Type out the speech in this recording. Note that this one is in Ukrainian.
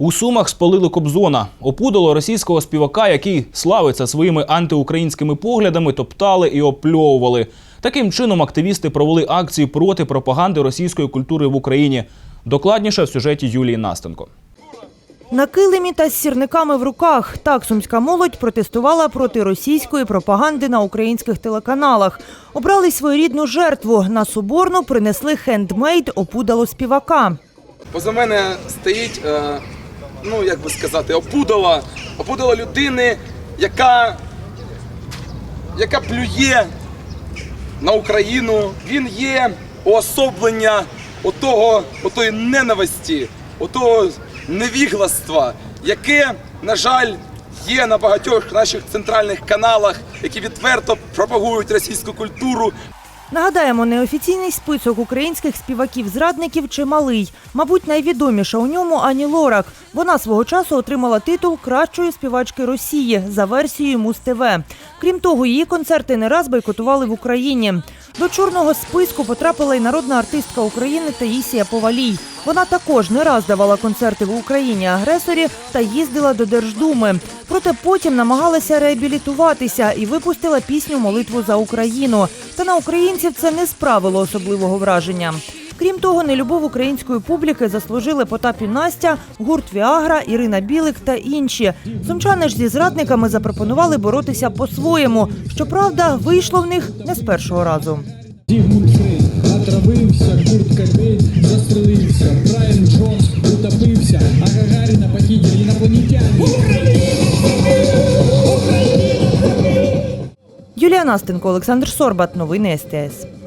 У Сумах спалили Кобзона. Опудало російського співака, який славиться своїми антиукраїнськими поглядами, топтали і опльовували. Таким чином активісти провели акції проти пропаганди російської культури в Україні. Докладніше в сюжеті Юлії Настенко. На килимі та з сірниками в руках так сумська молодь протестувала проти російської пропаганди на українських телеканалах. Обрали своєрідну жертву. На Соборну принесли хендмейд опудало співака. Поза мене стоїть, е, ну як би сказати, опудала, опудала людини, яка, яка плює на Україну. Він є уособлення отого, отої ненависті, отого невігластва, яке, на жаль, є на багатьох наших центральних каналах, які відверто пропагують російську культуру, Нагадаємо, неофіційний список українських співаків-зрадників чималий. Мабуть, найвідоміша у ньому Ані Лорак. Вона свого часу отримала титул кращої співачки Росії за версією Муз-ТВ. Крім того, її концерти не раз бойкотували в Україні. До чорного списку потрапила й народна артистка України Таїсія Повалій. Вона також не раз давала концерти в Україні агресорі та їздила до Держдуми. Проте потім намагалася реабілітуватися і випустила пісню Молитву за Україну. Та на українців це не справило особливого враження. Крім того, нелюбов української публіки заслужили Потап і Настя, гурт Віагра, Ірина Білик та інші. Сумчани ж зі зрадниками запропонували боротися по-своєму. Щоправда, вийшло в них не з першого разу. Зігмунд Фрейд отравився, Курт Кобейн застрелився, Брайан Джонс Юлія Настенко, Олександр Сорбат. Новини СТС.